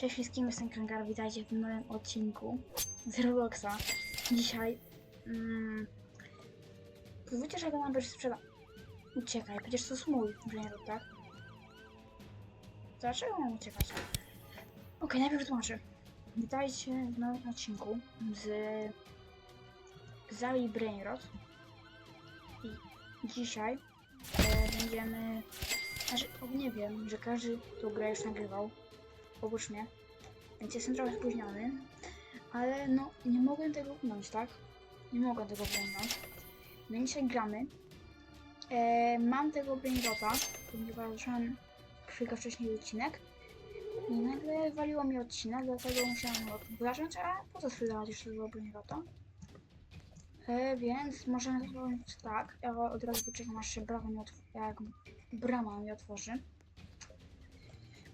Cześć wszystkim, jestem Krangar, witajcie w nowym odcinku z Robloxa. Dzisiaj... Mm, pozwólcie, że go mam być sprzeda... Uciekaj, przecież to jest mój brainrot, tak? Dlaczego mam uciekać? Okej, najpierw tłumaczę. Witajcie w nowym odcinku z... Zali Brainrot. I dzisiaj e, będziemy... Znaczy, nie wiem, że każdy tą grę już nagrywał oprócz mnie, więc jestem trochę spóźniony, ale no nie mogłem tego pchnąć, tak? Nie mogłem tego pchnąć. Więc dzisiaj gramy. E, mam tego brainrota, ponieważ zacząłem chwilkę wcześniej odcinek i nagle waliło mi odcinek, dlatego musiałem go zacząć, a po co sprzedawać jeszcze tego brainrota? E, więc możemy zrobić tak, ja od razu poczekam aż się brama mi, otw- jak brama mi otworzy.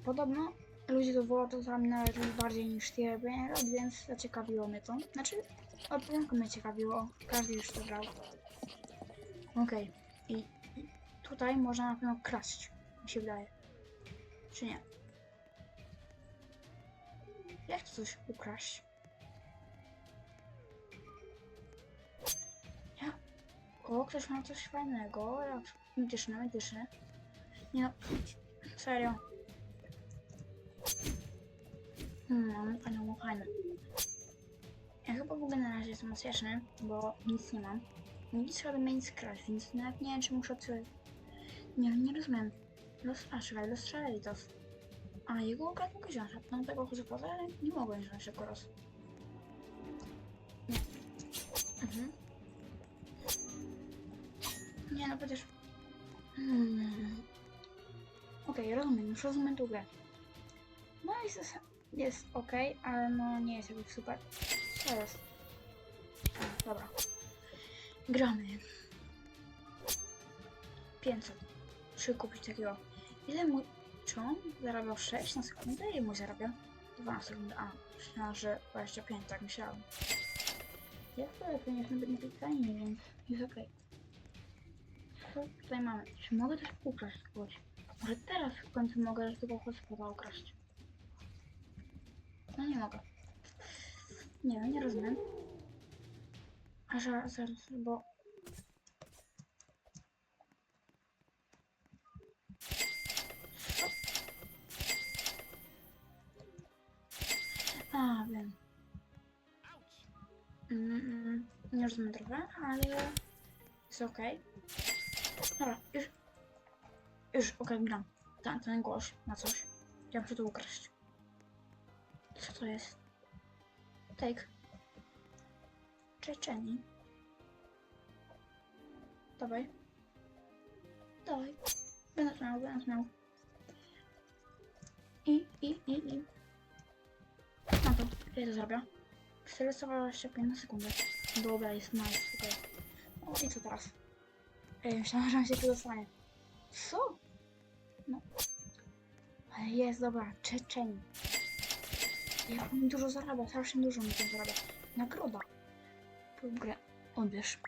Podobno ludzie to woła to tam nawet bardziej niż Tier Brainrot, więc zaciekawiło mnie to. Znaczy, od początku mnie ciekawiło, każdy już to grał. Okej, i, i tutaj można na pewno kraść, mi się wydaje. Czy nie? Jak to coś ukraść? Ja... O, ktoś ma coś fajnego, jak mityczne, mityczne. Nie no, serio. Hmm, fajną, fajne. Ja chyba w ogóle na razie jestem bo nic nie mam. Nic robię nic kraść, więc nawet nie wiem, czy muszę coś... Nie, nie rozumiem. Los, a czekaj, rozstrzelali to. A, jego ukradł mogę wziąć, a tego chodzę ale nie mogłem wziąć tego raz. Nie. Mhm. Nie, no przecież... Hmm. Okej, rozumiem, już rozumiem tą grę. No i jest, jest ok, ale no nie jest jakoś super. Co jest? Dobra. Gramy. 500. Muszę kupić takiego. Ile mój... Czy on zarabiał 6 na sekundę? Ile mój zarabiał? 2 na sekundę. A, myślałam, że 25, tak myślałem. Ja to ponieważ być nie pytanie, więc jest ok. Co tutaj mamy? Czy mogę też ukraść kogoś? Może teraz w końcu mogę tego hospoda ukraść. No nie mogę. Nie wiem, nie rozumiem. A że zaraz, bo... Co? A, wiem. Mm, mm, nie rozumiem trochę, ale jest okej. Dobra, już... Już, okej, gram. Ten, ten głos na coś. Ja muszę to ukraść. Co to jest? Take. Czeczeni. Dawaj. Dawaj. Będę miał, będę miał. I, i, i, i. Na to. Ile to zrobię? 425 na sekundę. Dobra, jest nice, okej. O, i co teraz? Ej, myślałam, że on się tu dostanie. Co? No. Ale jest, dobra, Czeczeni. Jak on dużo zarabia, strasznie dużo mi to zarabia. Nagroda. Po grę. Odbierz.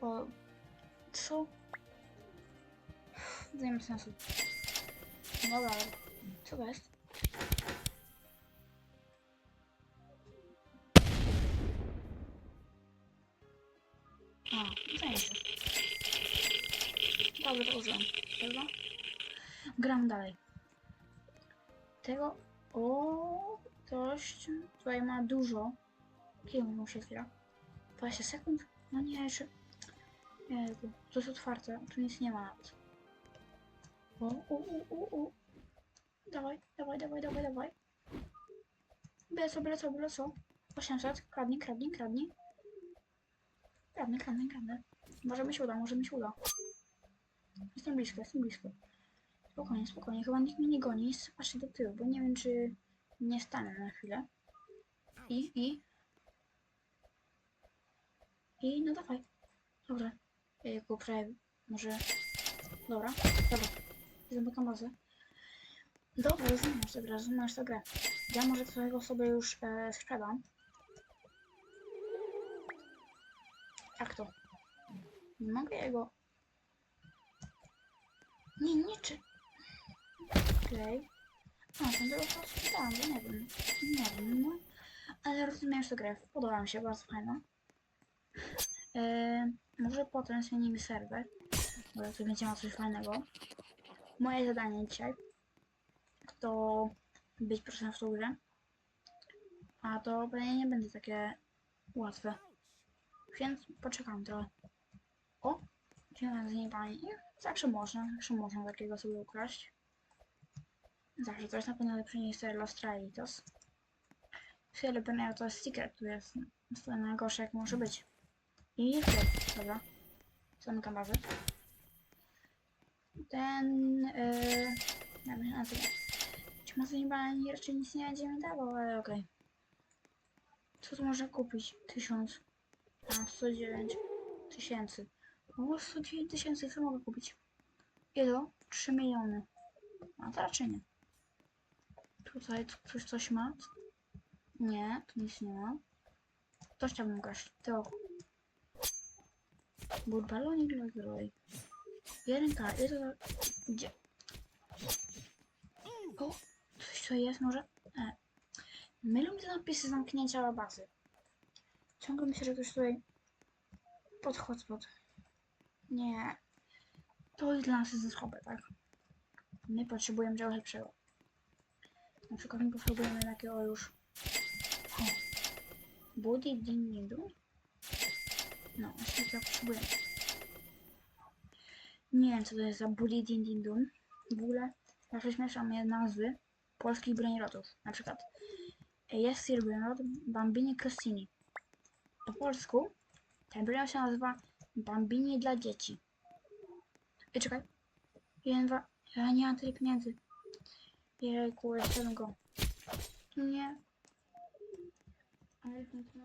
O... Co? Nie ma sensu. Dobra, co to jest? A, zajmę się. Dobrze, to użyłem. Dobra? Gram dalej. Tego... O, Ktoś tutaj ma dużo. Kiedy mu się chwila? 20 sekund? No nie, jeszcze... Jejku, to jest otwarte, tu nic nie ma nawet. O, o, o, o, o. Dawaj, dawaj, dawaj, dawaj, dawaj. Byle co, byle co, byle co. 800, kradnij, kradnij, kradnij. Kradnij, kradnij, kradnij. Może mi się uda, może mi się uda. Jestem blisko, jestem blisko. Spokojnie, spokojnie. Chyba nikt mnie nie goni. Patrzcie do tyłu, bo nie wiem, czy nie stanę na chwilę. I, i. I, no dawaj. Dobra. Jejku, może... Dobra, dobra. Zamykam bazę. Dobra, rozumiesz tę grę, rozumiesz tę grę. Ja może twojego sobie już e, sprzedam. Jak to? Nie mogę jego... Nie, nie, czy... Okej. A, było po prostu tam, bo nie wiem. Nie wiem, no. Ale rozumiem tę grę. Podoba mi się, bardzo fajna. Eee, może potem zmienimy serwer. Bo to będzie miał coś fajnego. Moje zadanie dzisiaj to być proszę w tą. A to pewnie nie będzie takie łatwe. Więc poczekam trochę. O! Za nie pani. Zawsze można, zawsze można takiego sobie ukraść. Zawsze to jest na pewno lepsze niż te Lost Trialitos. Tyle by miał to secret, tu jest. To najgorsze jak może być. I to, dobra. Zamykam bazę. Ten, yy, bym na tyle. Czy może nie raczej nic nie będzie mi dawał, ale okej. Co tu można kupić? Tysiąc. A, 109 tysięcy. O, 109 tysięcy, co mogę kupić? Ile? 3 miliony. A to raczej nie. Tutaj tu ktoś coś ma? Nie, tu nic nie ma. To chciałbym ukraść. To. Ból balonik dla groj. Jeden K. Ile to... Gdzie? O, coś tu jest może? E. Mylą mi te napisy zamknięcia bazy. Ciągle myślę, że ktoś tutaj pod hotspot. Nie. To jest dla nas jest tak? My potrzebujemy czegoś lepszego. Na przykład my potrzebujemy takiego już... O. Body Dinnidu? No, właśnie to potrzebujemy. Nie wiem, co to jest za Body Dindindun. W ogóle zawsze śmieszą mnie nazwy polskich brainrotów. Na przykład jest Sir Brainrot Bambini Crostini. Po polsku ten brainrot się nazywa Bambini dla dzieci. Ej, czekaj. Jeden, dwa. Ja nie mam tyle pieniędzy. Jejku, chciałbym go. Nie. Ale jestem to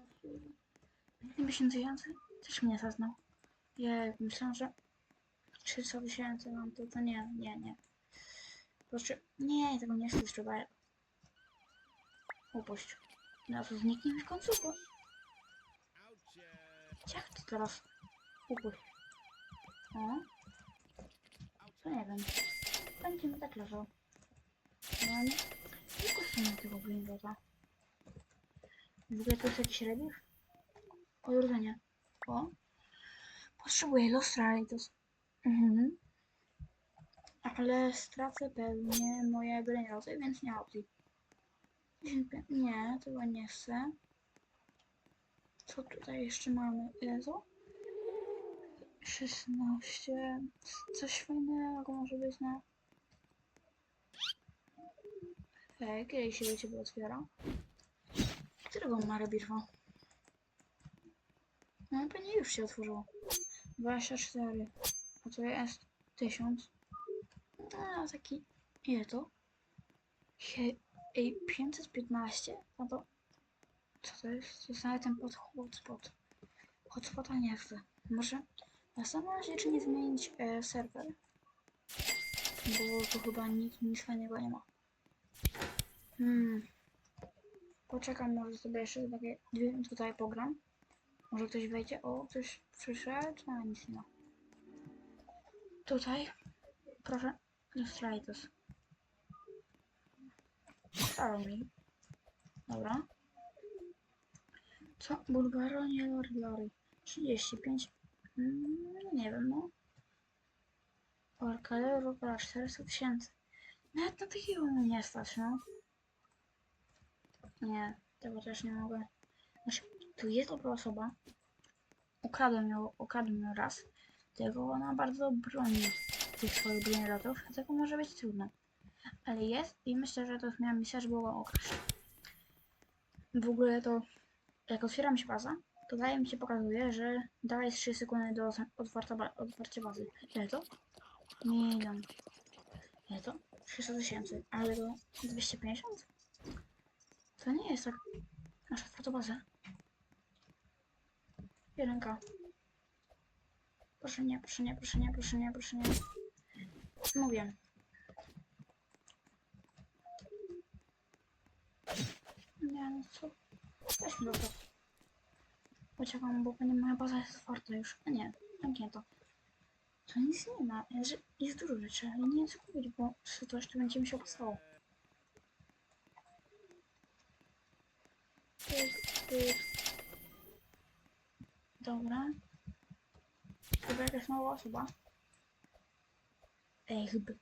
Nie miesięcy więcej? Też mnie zaznał. Ja myślałam, że 300 tysięcy mam to, to nie, nie, nie. Proszę, nie, tego nie chcę sprzedać. Upuść. No to zniknie w końcu, bo... Jak to teraz? Upuść. O? To nie wiem. Będzie mi tak leżał. No nie. Nie kosztuje tego Greenrota. W ogóle to jest jakiś rebisz? Odrodzenie. O. Potrzebuję Lost Rides. Mhm. Ale stracę pewnie moje Greenroty, więc nie ma opcji. 10 pi- Nie, tego nie chcę. Co tutaj jeszcze mamy? To? 16. Coś fajnego może być na... Hej, kiedy się do ciebie otwiera? Którego ma rebirwa? No pewnie już się otworzyło. 24. A to jest 1000. A taki. Ile to? Ej, 515? No to. Co to jest? To jest nawet ten pod hotspot. Hotspota nie chcę. Może. Na sam razie czy nie zmienić e, serwer? Bo tu chyba nic, nic fajnego nie ma. Hmm. Poczekam, może sobie jeszcze takie dwie tutaj pogram. Może ktoś wejdzie. O, ktoś przyszedł? No, nic nie ma. Tutaj. Proszę. Illustratus. Stało mi. Dobra. Co? Bulgaro, nie lori, lori. 35. Mm, nie wiem, no. Orkaler, Europa 400 tysięcy. Nawet na takiego mnie nie stać, no. Nie, tego też nie mogę. Znaczy, tu jest dobra osoba. Ukradłem ją, ukradłem ją raz. Tego ona bardzo broni tych swoich brainrotów, dlatego może być trudno. Ale jest i myślę, że to jest miała misja, żeby go okraść. W ogóle to, jak otwieram się baza, to dalej mi się pokazuje, że dalej jest 3 sekundy do otwarcia, ba otwarcia bazy. Ile to? Milion. Ile to? 300 tysięcy. Ale to 250? To nie jest tak. Nasza otwarta baza. 1K. Proszę nie, proszę nie, proszę nie, proszę nie, proszę nie. Mówię. Nie, no co? Weź mi to. Poczekam, bo pewnie moja baza jest otwarta już. A nie, zamknięta. To nic nie ma. Jest dużo rzeczy, ale nie co kupić, bo co to jeszcze będzie mi się opłacało. Pyk, pyk. Dobra. Chyba jakaś mała osoba. Ej, chyba.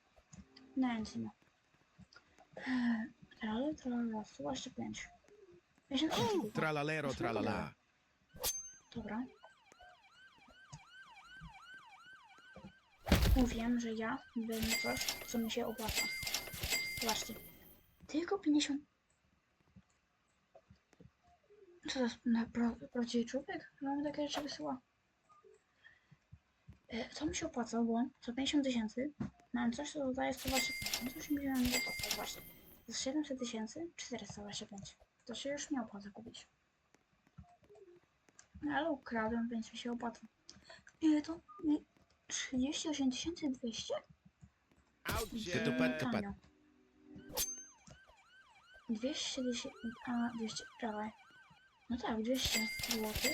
No, nic nie ma. Eee, Trala, trala, tu jeszcze pięć. Miesiąc temu chyba. Tralalero, tralala. Dobra. Mówiłem, że ja wezmę coś, co mi się opłaca. Zobaczcie. Tylko 50. Co to na pro, prawdziwy człowiek? że Mamy takie rzeczy wysyła. E, co mi się opłaca, bo za 50 tysięcy mam coś, co dodaje 125. Coś mi się nie opłaca, zobaczcie. Za 700 tysięcy 425. To się już nie opłaca kupić. No, ale ukradłem, więc mi się opłaca. Ile to? Nie, 38 200? Kapat, kapat. Tanio. 210, a 200, prawie. No tak, 200 zł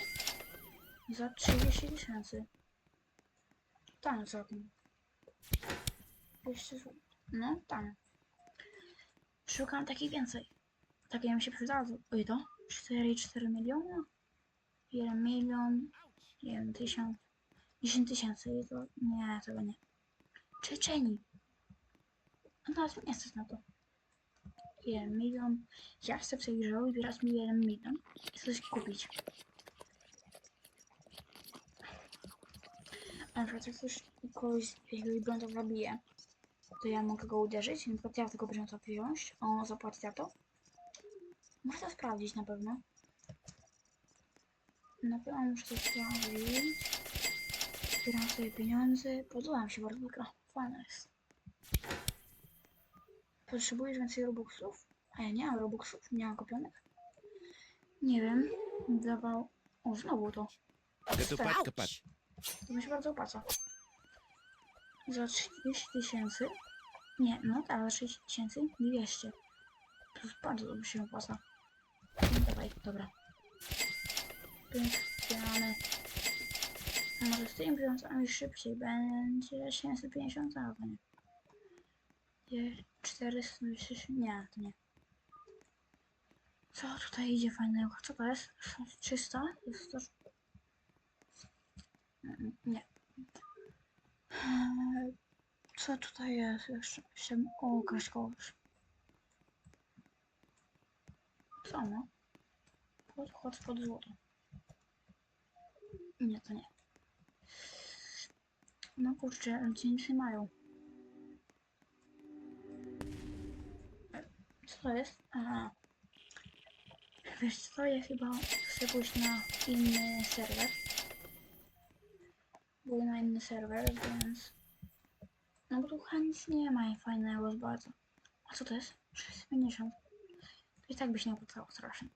za 30 tysięcy. Tanio całkiem. 200 zł. No, tanio. Szukam takich więcej. Takie mi się przydadzą. Oj to? 4,4 miliona? 1 milion, 1 tysiąc, 10 tysięcy i to nie, tego nie. Czeczeni. A teraz nie stać na to. 1 milion. Ja chcę w tej grze wybierać mi 1 milion i coś kupić. A na przykład jak ktoś kogoś jakiegoś brąza zabije, to ja mogę go uderzyć, na przykład ja tego brąza wziąć, on zapłaci za to. Muszę sprawdzić na pewno. Na pewno muszę to sprawdzić. Zbieram sobie pieniądze. Podoba mi się bardzo gra. Fajna jest. Potrzebujesz więcej robuxów? A ja nie mam robuxów, nie mam kupionych. Nie wiem. Dawał... O, znowu to. To mi się bardzo opłaca. Za 30 tysięcy. Nie, no tak, za 30 tysięcy 200. To jest bardzo mi się opłaca. No dawaj, dobra. Pięć zbieramy. A może z tymi pieniądzami szybciej będzie 750 albo nie. Nie, 400, nie, to nie. Co tutaj idzie fajnego? Co to jest? 300? To jest to... Mm, Nie. Eee, Co tutaj jest jeszcze? Jeszcze o, kaśkołosz. Co no? Podchod pod złoto. Nie, to nie. No kurczę, nie mają. Co to jest? Aha. Wiesz co, ja chyba chcę pójść na inny serwer. Był na inny serwer, więc... No bo tu chyba nic nie ma fajnego z bardzo. A co to jest? 650. I tak byś nie opłacało strasznie.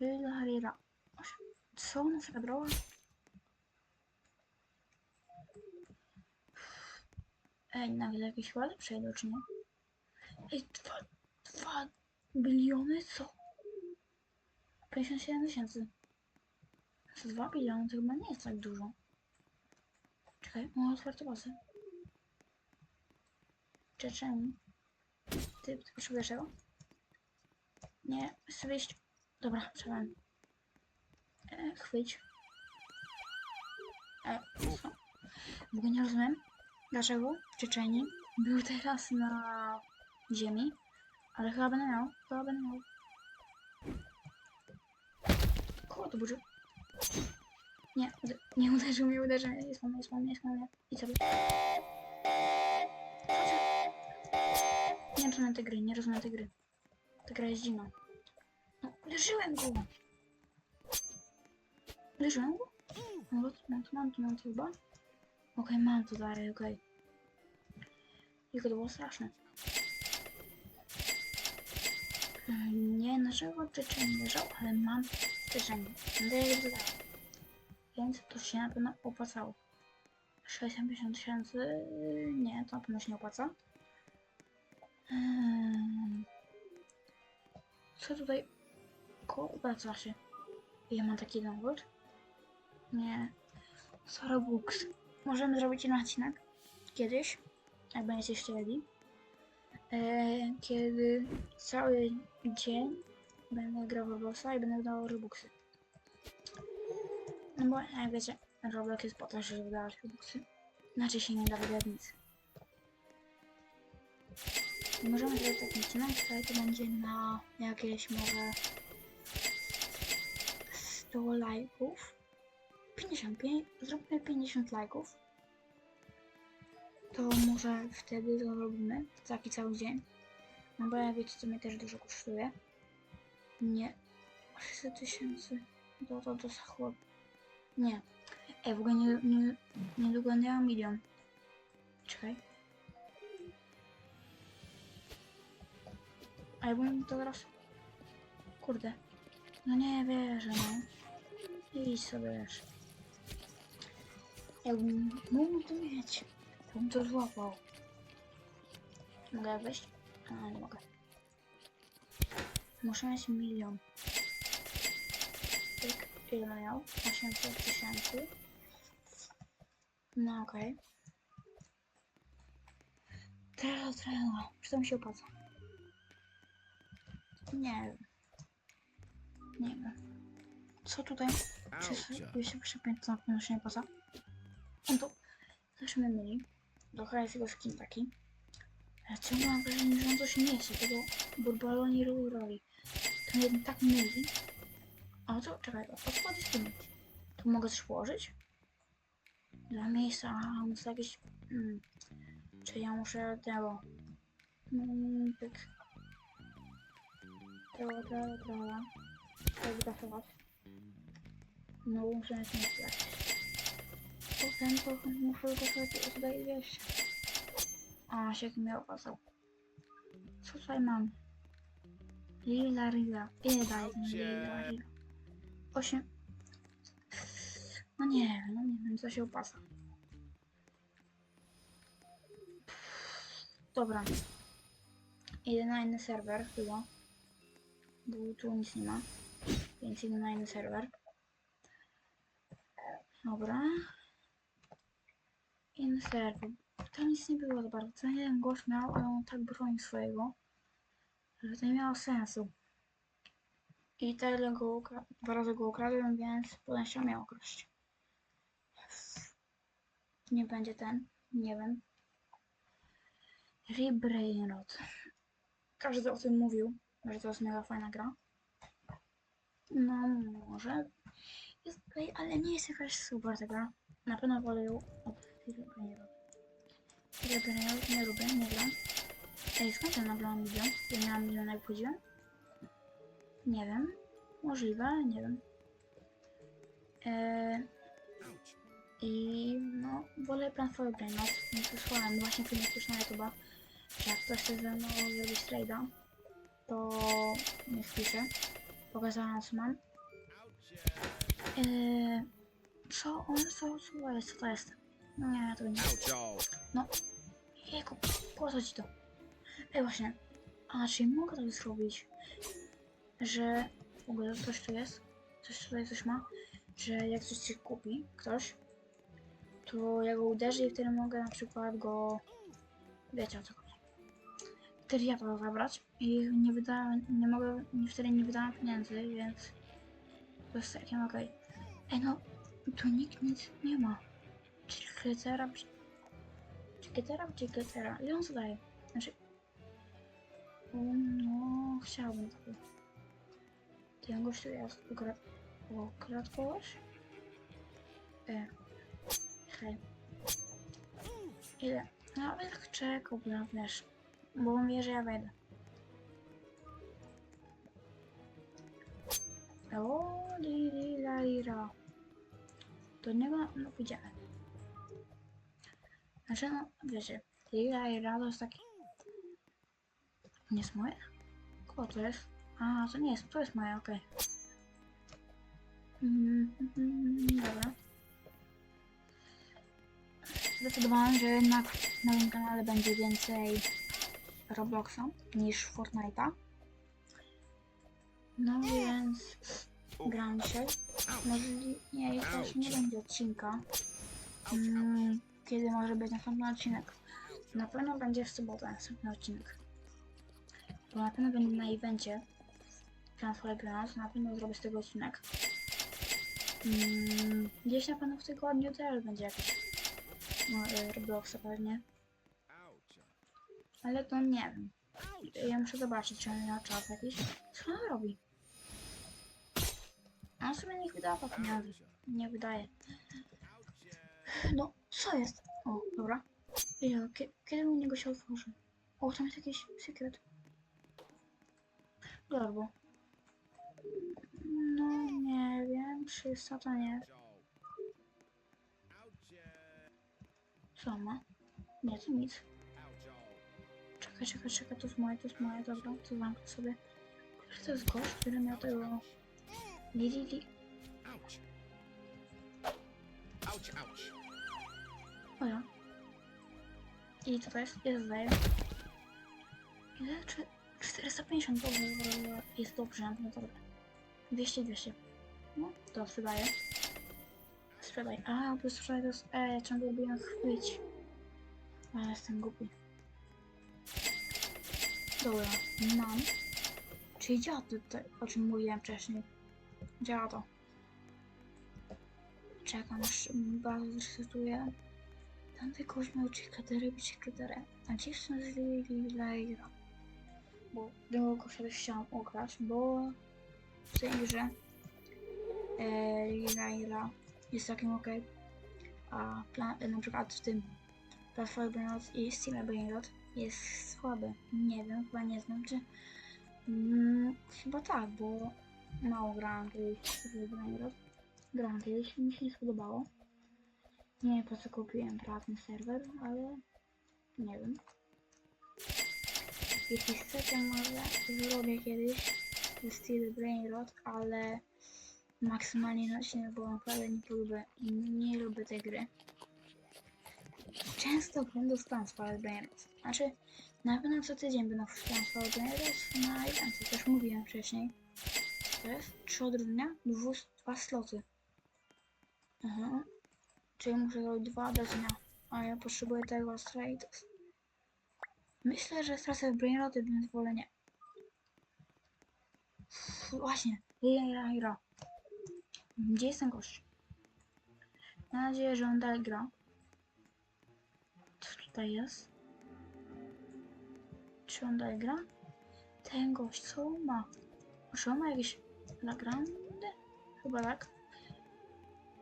Lila Harira. Co ona zabrała? Ej, nagle jakieś ładne przejdą, czy nie? Ej, dwa biliony? Co? 57 tysięcy. To 2 biliony to chyba nie jest tak dużo. Czekaj, mam otwarte pasy. Czeczeni. Ty, ty potrzebujesz tego? Nie, chcę wyjść. Dobra, trzeba. E, chwyć. E, co? W ogóle nie rozumiem, dlaczego w Czeczeni był teraz na ziemi, ale chyba będę miał, chyba będę miał. Koło to burzy? Nie, nie uderzył mnie, uderzył mnie, jest mnie, jest mnie, jest mnie. I co? Nie rozumiem tej gry, nie rozumiem tej gry. Ta gra jest dziwna. No, uderzyłem go! Uderzyłem go? No, mam, to mam, to mam to chyba. Okej, mam to dalej, okej. Tylko to było straszne. Nie, naszego Czeczeń leżał, ale mam dalej. Więc to się na pewno opłacało. 650 tysięcy, nie, to na pewno się nie opłaca. Co tutaj? Obraca się. Ja mam taki download? Nie. Co Robux? Możemy zrobić jeden odcinek? kiedyś, jak będziecie chcieli, kiedy cały dzień będę grał w Robloxa i będę dawał Robuxy. No bo jak wiecie, Roblox jest po to, żeby dawać Robuxy. Inaczej się nie da wydać nic. Możemy zrobić taki odcinek, ale to będzie na jakieś może 100 lajków. 55, zróbmy 50 lajków. To może wtedy to robimy taki cały dzień. No bo jak wiecie, to mnie też dużo kosztuje. Nie. 600 tysięcy. To to to chłop. Nie. Ej, w ogóle nie, nie, nie mam milion. Czekaj. A jakbym to teraz... Kurde. No nie wierzę, no. Idź sobie wiesz. Jakbym mógł to mieć, bym to złapał. Mogę wejść? A, nie mogę. Muszę mieć milion. Pyk, ile miał? 800 tysięcy. No okej. Teraz, teraz. Czy to mi się opłaca? Nie wiem. Nie wiem. Co tutaj? Czy się przepięć, co na pewno się nie opłaca? On to też mnie myli. Trochę jest jego skin taki. Ciągle mam wrażenie, że on coś niesie, tego burbaloni roli. To mnie tak myli. A to, czekaj, o chodzi z tym? Tu mogę coś położyć? Dla miejsca, a muszę jakieś... Mm. Czy ja muszę tego... Mm, pyk. Tego, tego, tego. Fotografować. No, muszę mieć miejsce jakieś. To muszę sobie tutaj wieść. A, się mi opłacał. Co tutaj mam? Lila, lila. Ile daje ten lila, lila? Osiem. No nie no nie wiem, co się opłaca. Dobra. Idę na inny serwer chyba. Bo tu nic nie ma. Więc idę na inny serwer. Dobra. Inny serwer. Tam nic nie było za bardzo. Ten jeden gość miał, ale on tak broni swojego, że to nie miało sensu. I tyle go ukra- dwa razy go ukradłem, więc się miał okraść. Nie będzie ten, nie wiem. Rebrainrod. Każdy o tym mówił, że to jest mega fajna gra. No może. Jest, ej, ale nie jest jakaś super ta gra. Na pewno wolę ją Rebrainrod. Rebrainrod nie lubię, nie gram. Ej, skąd ja nabrałam milion? Ja miałam milion jak wchodziłem? Nie wiem. Możliwe, nie wiem. Eee. I no, wolę Plan for Brain Not. Więc wysłałem właśnie filmik już na YouTube'a, jak ktoś chce ze mną zrobić trade'a, to nie wpiszę. Pokazałam co mam. Eee, co on, co, co co to jest? No nie, to nie. All. Jejku, po co ci to? Ej, właśnie. A, czyli mogę tak zrobić, że w ogóle coś tu jest, coś tutaj coś ma, że jak coś się kupi, ktoś, to ja go uderzę i wtedy mogę na przykład go, wiecie o co chodzi. Wtedy ja to zabrać i nie wydałem, nie mogę, wtedy nie wydałem pieniędzy, więc to jest całkiem okej. Ej, no, tu nikt nic nie ma. Czyli Krytera, czy Getera, czy Getera? Ile on zadaje? Znaczy... No, chciałbym tego. Ten gościu jest ukradł... Ukradł kogoś? E. Hej. Ile? No, ale tak czekał, bo wiesz. Bo on wie, że ja wejdę. O, li, li, la, li, ra. Do niego, no, pójdziemy. Znaczy, no, wiecie, Liga i Rado jest taki... Nie jest moje? Kogo to jest? A, to nie jest, to jest moje, okej. Mm, mm, dobra. Zdecydowałam, że jednak na moim kanale będzie więcej Robloxa niż Fortnite'a. No więc gram dzisiaj. Może nie, też nie będzie odcinka. Mm, kiedy może być następny odcinek. Na pewno będzie w sobotę następny odcinek. Bo na pewno będzie na evencie Transfer na pewno zrobię z tego odcinek. Mm, gdzieś na pewno w tygodniu też będzie jakiś no, y, Robloxa pewnie. Ale to nie wiem. Ja muszę zobaczyć, czy on miał czas jakiś. Co on robi? On sobie niech wydawa pieniądze. Nie wydaje. No, co jest? O, dobra. Kie- kiedy u niego się otworzy? O, tam jest jakiś sekret. Dorbo. No, nie wiem, 300 to nie. Co ma? Nie, to nic. Czekaj, czekaj, czekaj, to jest moje, to jest moje, dobra, to zamknę sobie. Który to jest gość, który miał tego... Li, li, li. Ouch. Ouch, ouch. O. I co to jest? Jest zdaje. Ile? Czy 450 dobrze, jest dobrze, no dobra. 200, 200. No, to sprzedaję. Sprzedaj. A, bo sprzedaj to jest... E, ja ciągle lubię chwyć. A, jestem głupi. Dobra, mam. Czyli działa to, to, o czym mówiłem wcześniej. Działa to. Czekam, aż bardzo zresetuję. Tamty kogoś miał chikadery, chikadery. A są z Lilajra? Bo gościa też chciałam ograć, bo w tej grze e, Lilajra jest takim ok. A plan, na przykład w tym Platform Brainrot i Steam Brainrot jest słaby. Nie wiem, chyba nie znam, czy... Mm, chyba tak, bo mało grałam kiedyś w Brainrot. Grałam kiedyś, mi się nie spodobało. Nie wiem po co kupiłem prywatny serwer, ale nie wiem. Jeśli chcecie, może zrobię kiedyś Steel Brainrot, ale maksymalnie na odcinek, bo naprawdę nie lubię, nie lubię tej gry. Często będą w Transfer Brainrot. Znaczy, na pewno co tydzień będą w Transfer Brainrot na evencie, też mówiłem wcześniej. To jest trzy odróżnienia, dwu, dwa sloty. Aha. Czyli muszę zrobić dwa do dnia. A ja potrzebuję tego straight. Myślę, że stracę brainroty, więc wolę nie. Właśnie. Ira, ira. Gdzie jest ten gość? Mam nadzieję, że on dalej gra. Co tutaj jest? Czy on dalej gra? Ten gość, co ma? Czy on ma jakieś nagrande? Chyba tak.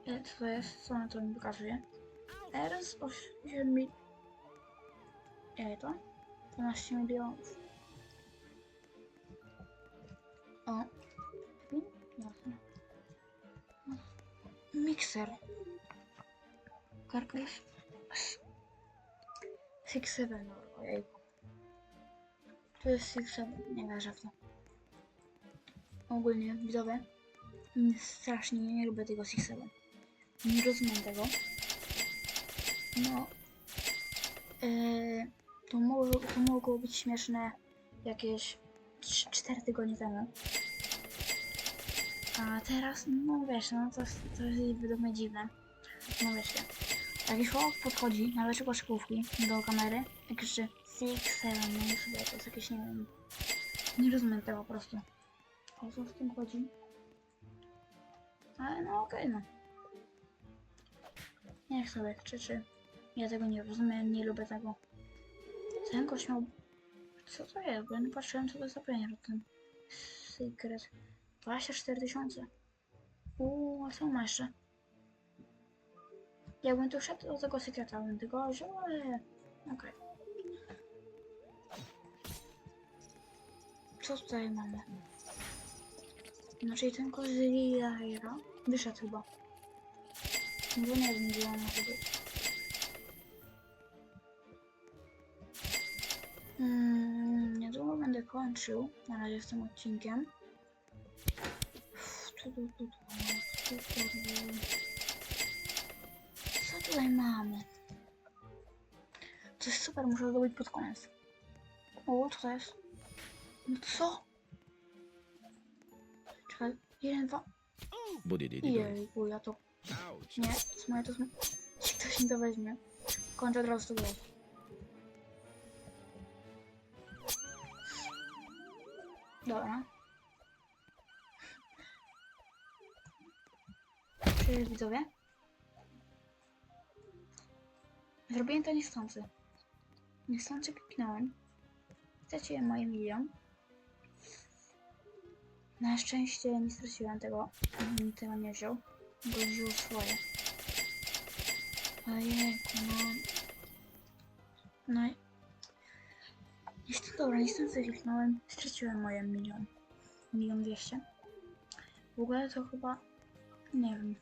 Co to jest? Co on to mi pokazuje? Teraz 8 mil... Ile to? 12 milionów. O. Jasne. Mikser. Karkles. Six Seven. Ojej. To jest Six Seven. Nie wierzę w to. Ogólnie, widzowie. Strasznie nie lubię tego Six Seven. Nie rozumiem tego. No. Yy, to, mogło, to mogło być śmieszne jakieś 4 tygodnie temu. A teraz, no wiesz, no to, to jest mnie dziwne. No wiecie. Jakiś chłop podchodzi, należy koszykówki do kamery i krzyczy Six, Seven, no i sobie to jest jakieś, nie wiem. Nie rozumiem tego po prostu. O co w tym chodzi? Ale no okej, no. Niech sobie krzyczy. Ja tego nie rozumiem, nie lubię tego. Ten gość miał... Co to jest? Bo ja nie patrzyłem co to za pieniądze ten secret. 24 tysiące. Uuu, a co ma jeszcze? Jakbym tu szedł do tego sekreta, bym tego wziął, ale... Okej. Co tutaj mamy? No czyli ten Lilahira wyszedł chyba. Bo nie wiem, gdzie on może być. Mm, niedługo będę kończył. Na razie z tym odcinkiem. Uff, tu, tu, tu, tu, tu, tu, tu. Co tutaj mamy? Coś super muszę zrobić pod koniec. O, co to jest? No co? Czekaj, jeden, dwa. Jejku, ja to. Nie, to jest moje, to jest moje. Ktoś mi to weźmie. Kończę od razu tego. Dobra. Cześć widzowie. Zrobiłem to niechcący. Niechcący kliknąłem. Straciłem moje milion. Na szczęście nie straciłem tego. Nikt tego nie wziął. Bo wziął swoje. Ojejku, no. No i... Jest dobra, niechcący kliknąłem. Straciłem moje milion. Milion dwieście. W ogóle to chyba... Nie wiem.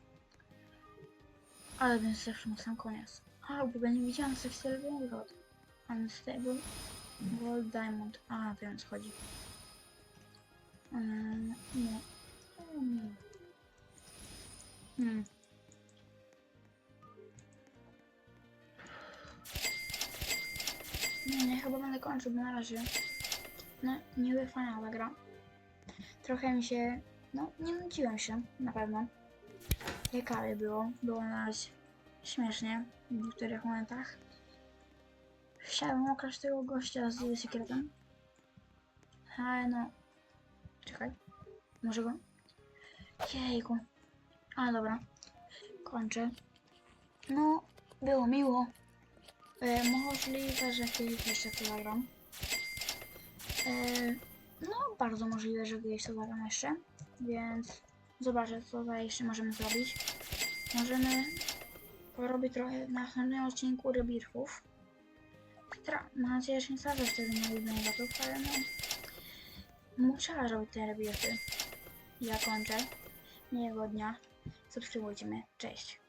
Ale zawsze na sam koniec. A, w ogóle nie widziałam sekcji Gold. Unstable Gold Diamond. A, wiem co chodzi. Mm, nie. Mm. Hmm. Nie, nie, chyba będę kończył, bo na razie. No, niby fajna gra. Trochę mi się. No, nie nudziłem się, na pewno. Ciekawie było. Było nawet śmiesznie w niektórych momentach. Chciałem okraść tego gościa z sekretem. Ale no. Czekaj. Może go. Jejku. A dobra. Kończę. No, było miło. E, możliwe, że kiedyś jeszcze to zagram. E, no, bardzo możliwe, że kiedyś to zagram jeszcze. Więc zobaczę, co tutaj jeszcze możemy zrobić. Możemy porobić trochę w następnym odcinku rebirthów. Tra- Mam nadzieję, że nie stawię wtedy na ulubione batów, ale no... Trzeba robić te rebirthy. Ja kończę. Miłego dnia. Subskrybujcie mnie. Cześć.